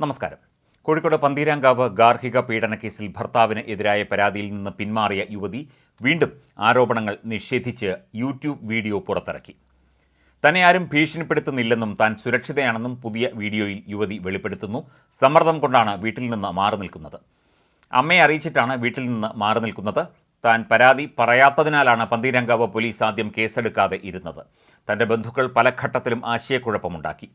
നമസ്കാരം. കോഴിക്കോട് പന്തീരാങ്കാവ് ഗാർഹിക പീഡന കേസിൽ ഭർത്താവിന് എതിരായ പരാതിയിൽ നിന്ന് പിന്മാറിയ യുവതി വീണ്ടും ആരോപണങ്ങൾ നിഷേധിച്ച് യൂട്യൂബ് വീഡിയോ പുറത്തിറക്കി. തന്നെ ആരും ഭീഷണിപ്പെടുത്തുന്നില്ലെന്നും താൻ സുരക്ഷിതയാണെന്നും പുതിയ വീഡിയോയിൽ യുവതി വെളിപ്പെടുത്തുന്നു. സമ്മർദ്ദം കൊണ്ടാണ് വീട്ടിൽ നിന്ന് മാറി നിൽക്കുന്നത്. അമ്മയെ അറിയിച്ചിട്ടാണ് വീട്ടിൽ നിന്ന് മാറി നിൽക്കുന്നത്. താൻ പരാതി പറയാത്തതിനാലാണ് പന്തീരാങ്കാവ് പോലീസ് ആദ്യം കേസെടുക്കാതെ ഇരുന്നത്. തന്റെ ബന്ധുക്കൾ പല ഘട്ടത്തിലും ആശയക്കുഴപ്പമുണ്ടാക്കി.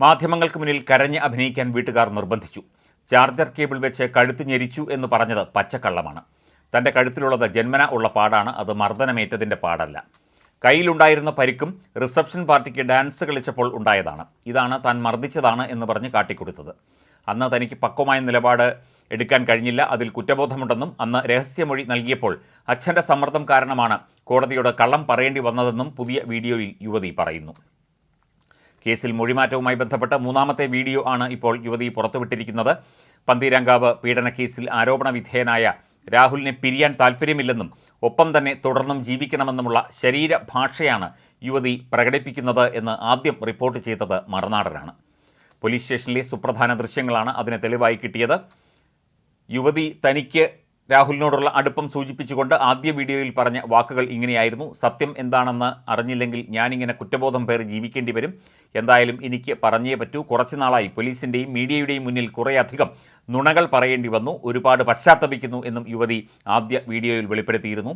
മാധ്യമങ്ങൾക്ക് മുന്നിൽ കരഞ്ഞ് അഭിനയിക്കാൻ വീട്ടുകാർ നിർബന്ധിച്ചു. ചാർജർ കേബിൾ വെച്ച് കഴുത്ത് ഞെരിച്ചു എന്ന് പറഞ്ഞത് പച്ചക്കള്ളമാണ്. തന്റെ കഴുത്തിലുള്ളത് ജന്മന ഉള്ള പാടാണ് അത് മർദ്ദനമേറ്റതിന്റെ പാടല്ല. കയ്യിലുണ്ടായിരുന്ന പരിക്കും റിസപ്ഷൻ പാർട്ടിക്ക് ഡാൻസ് കളിച്ചപ്പോൾ ഉണ്ടായതാണ്. ഇതാണ് താൻ മർദ്ദിച്ചതാണ് എന്ന് പറഞ്ഞ് കാട്ടിക്കൊടുത്തത്. അന്ന് തനിക്ക് പക്വമായ നിലപാട് എടുക്കാൻ കഴിഞ്ഞില്ല അതിൽ കുറ്റബോധമുണ്ടെന്നും അന്ന് രഹസ്യമൊഴി നൽകിയപ്പോൾ അച്ഛന്റെ സമ്മർദ്ദം കാരണമാണ് കോടതിയോട് കള്ളം പറയേണ്ടി വന്നതെന്നും പുതിയ വീഡിയോയിൽ യുവതി പറയുന്നു. കേസിൽ മൊഴിമാറ്റവുമായി ബന്ധപ്പെട്ട മൂന്നാമത്തെ വീഡിയോ ആണ് ഇപ്പോൾ യുവതി പുറത്തുവിട്ടിരിക്കുന്നത്. പന്തീരാങ്കാവ് പീഡനക്കേസിൽ ആരോപണ വിധേയനായ രാഹുലിനെ പിരിയാൻ താൽപ്പര്യമില്ലെന്നും ഒപ്പം തന്നെ തുടർന്നും ജീവിക്കണമെന്നുമുള്ള ശരീരഭാഷയാണ് യുവതി പ്രകടിപ്പിക്കുന്നത് എന്ന് ആദ്യം റിപ്പോർട്ട് ചെയ്തത് മറുനാടനാണ്. പോലീസ് സ്റ്റേഷനിലെ സുപ്രധാന ദൃശ്യങ്ങളാണ് അതിന് തെളിവായി കിട്ടിയത്. യുവതി തനിക്ക് രാഹുലിനോടുള്ള അടുപ്പം സൂചിപ്പിച്ചുകൊണ്ട് ആദ്യ വീഡിയോയിൽ പറഞ്ഞ വാക്കുകൾ ഇങ്ങനെയായിരുന്നു. സത്യം എന്താണെന്ന് അറിഞ്ഞില്ലെങ്കിൽ ഞാനിങ്ങനെ കുറ്റബോധം പേർ ജീവിക്കേണ്ടി വരും. എന്തായാലും എനിക്ക് പറഞ്ഞേ പറ്റൂ. കുറച്ചു നാളായി പോലീസിന്റെയും മീഡിയയുടെയും മുന്നിൽ കുറേയധികം നുണകൾ പറയേണ്ടി വന്നു. ഒരുപാട് പശ്ചാത്തപിക്കുന്നു എന്നും യുവതി ആദ്യ വീഡിയോയിൽ വെളിപ്പെടുത്തിയിരുന്നു.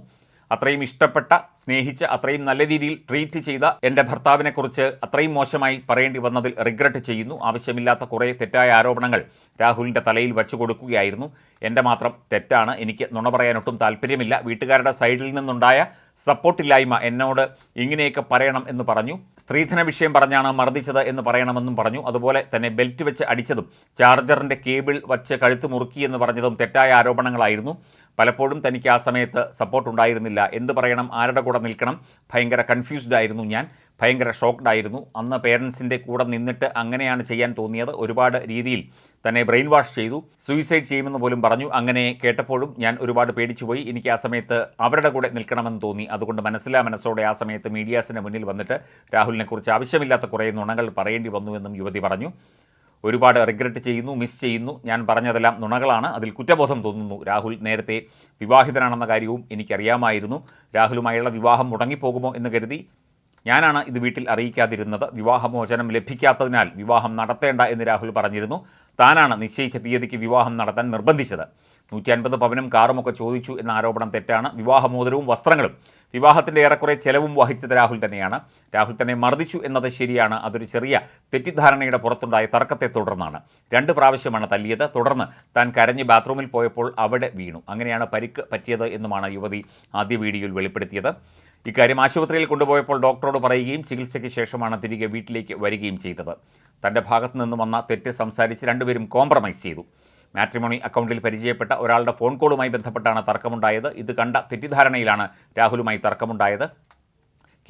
അത്രയും ഇഷ്ടപ്പെട്ട സ്നേഹിച്ച് അത്രയും നല്ല രീതിയിൽ ട്രീറ്റ് ചെയ്ത എന്റെ ഭർത്താവിനെക്കുറിച്ച് അത്രയും മോശമായി പറയേണ്ടി വന്നതിൽ റിഗ്രറ്റ് ചെയ്യുന്നു. ആവശ്യമില്ലാത്ത കുറേ തെറ്റായ ആരോപണങ്ങൾ രാഹുലിന്റെ തലയിൽ വെച്ചു കൊടുക്കുകയായിരുന്നു. എന്റെ മാത്രം തെറ്റാണ്. എനിക്ക് നുണ പറയാനൊട്ടും താല്പര്യമില്ല. വീട്ടുകാരുടെ സൈഡിൽ നിന്നുണ്ടായ സപ്പോർട്ടില്ലായ്മ എന്നോട് ഇങ്ങനെയൊക്കെ പറയണം എന്ന് പറഞ്ഞു. സ്ത്രീധന വിഷയം പറഞ്ഞാണ് മർദ്ദിച്ചത് എന്ന് പറയണമെന്നും പറഞ്ഞു. അതുപോലെ തന്നെ ബെൽറ്റ് വെച്ച് അടിച്ചതും ചാർജറിന്റെ കേബിൾ വച്ച് കഴുത്ത് മുറുക്കി എന്ന് പറഞ്ഞതും തെറ്റായ ആരോപണങ്ങളായിരുന്നു. പലപ്പോഴും തനിക്ക് ആ സമയത്ത് സപ്പോർട്ട് ഉണ്ടായിരുന്നില്ല. എന്ത് പറയണം? ആരുടെ കൂടെ നിൽക്കണം? ഭയങ്കര കൺഫ്യൂസ്ഡ് ആയിരുന്നു ഞാൻ. ഭയങ്കര ഷോക്ക്ഡായിരുന്നു. അന്ന് പേരൻസിന്റെ കൂടെ നിന്നിട്ട് അങ്ങനെയാണ് ചെയ്യാൻ തോന്നിയത്. ഒരുപാട് രീതിയിൽ തന്നെ ബ്രെയിൻ വാഷ് ചെയ്തു. സൂയിസൈഡ് ചെയ്യുമെന്ന് പോലും പറഞ്ഞു. അങ്ങനെ കേട്ടപ്പോഴും ഞാൻ ഒരുപാട് പേടിച്ചുപോയി എനിക്ക് ആ സമയത്ത് അവരുടെ കൂടെ നിൽക്കണമെന്ന് തോന്നി. അതുകൊണ്ട് മനസ്സിലാ മനസ്സോടെ ആ സമയത്ത് മീഡിയാസിന്റെ മുന്നിൽ വന്നിട്ട് രാഹുലിനെക്കുറിച്ച് ആവശ്യമില്ലാത്ത കുറേ നുണകൾ പറയേണ്ടി വന്നു എന്നും യുവതി പറഞ്ഞു. ഒരുപാട് റിഗ്രറ്റ് ചെയ്യുന്നു മിസ് ചെയ്യുന്നു. ഞാൻ പറഞ്ഞതെല്ലാം നുണകളാണ്. അതിൽ കുറ്റബോധം തോന്നുന്നു. രാഹുൽ നേരത്തെ വിവാഹിതനാണെന്ന കാര്യവും എനിക്കറിയാമായിരുന്നു. രാഹുലുമായുള്ള വിവാഹം മുടങ്ങിപ്പോകുമോ എന്ന് കരുതി ഞാനാണ് ഇത് വീട്ടിൽ അറിയിക്കാതിരുന്നത്. വിവാഹമോചനം ലഭിക്കാത്തതിനാൽ വിവാഹം നടത്തേണ്ട എന്ന് രാഹുൽ പറഞ്ഞിരുന്നു. താനാണ് നിശ്ചയിച്ച തീയതിക്ക് വിവാഹം നടത്താൻ നിർബന്ധിച്ചത്. നൂറ്റി അൻപത് പവനും കാറുമൊക്കെ ചോദിച്ചു എന്ന ആരോപണം തെറ്റാണ്. വിവാഹമോതിരവും വസ്ത്രങ്ങളും. വിവാഹത്തിന്റെ ഏറെക്കുറെ ചെലവും വഹിച്ചത് രാഹുൽ തന്നെയാണ്. രാഹുൽ തന്നെ മർദ്ദിച്ചു എന്നത് ശരിയാണ്. അതൊരു ചെറിയ തെറ്റിദ്ധാരണയുടെ പുറത്തുണ്ടായ തർക്കത്തെ തുടർന്നാണ്. രണ്ട് പ്രാവശ്യമാണ് തല്ലിയത്. തുടർന്ന് താൻ കരഞ്ഞ് ബാത്റൂമിൽ പോയപ്പോൾ അവിടെ വീണു. അങ്ങനെയാണ് പരിക്ക് പറ്റിയത് എന്നുമാണ് യുവതി ആദ്യ വീഡിയോയിൽ വെളിപ്പെടുത്തിയത്. ഇക്കാര്യം ആശുപത്രിയിൽ കൊണ്ടുപോയപ്പോൾ ഡോക്ടറോട് പറയുകയും ചികിത്സയ്ക്ക് ശേഷമാണ് തിരികെ വീട്ടിലേക്ക് വരികയും ചെയ്തത്. തന്റെ ഭാഗത്തു നിന്ന് വന്ന തെറ്റ് സംസാരിച്ച് രണ്ടുപേരും കോംപ്രമൈസ് ചെയ്തു. മാട്രിമോണി അക്കൗണ്ടിൽ പരിചയപ്പെട്ട ഒരാളുടെ ഫോൺ കോളുമായി ബന്ധപ്പെട്ടാണ് തർക്കമുണ്ടായത്. ഇത് കണ്ട തെറ്റിദ്ധാരണയിലാണ് രാഹുലുമായി തർക്കമുണ്ടായത്.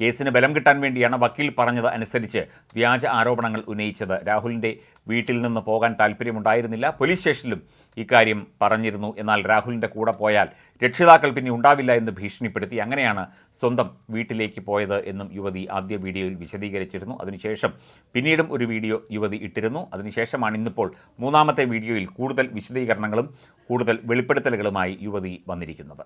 കേസിന് ബലം കിട്ടാൻ വേണ്ടിയാണ് വക്കീൽ പറഞ്ഞത് അനുസരിച്ച് വ്യാജ ആരോപണങ്ങൾ ഉന്നയിച്ചത്. രാഹുലിന്റെ വീട്ടിൽ നിന്ന് പോകാൻ താല്പര്യമുണ്ടായിരുന്നില്ല പോലീസ് സ്റ്റേഷനിലും ഇക്കാര്യം പറഞ്ഞിരുന്നു. എന്നാൽ രാഹുലിന്റെ കൂടെ പോയാൽ രക്ഷിതാക്കൾ പിന്നെ ഉണ്ടാവില്ല എന്ന് ഭീഷണിപ്പെടുത്തി അങ്ങനെയാണ് സ്വന്തം വീട്ടിലേക്ക് പോയത് എന്നും യുവതി ആദ്യ വീഡിയോയിൽ വിശദീകരിച്ചിരുന്നു. അതിനുശേഷം പിന്നീടും ഒരു വീഡിയോ യുവതി ഇട്ടിരുന്നു. അതിനുശേഷമാണ് ഇന്നിപ്പോൾ മൂന്നാമത്തെ വീഡിയോയിൽ കൂടുതൽ വിശദീകരണങ്ങളും കൂടുതൽ വെളിപ്പെടുത്തലുകളുമായി യുവതി വന്നിരിക്കുന്നത്.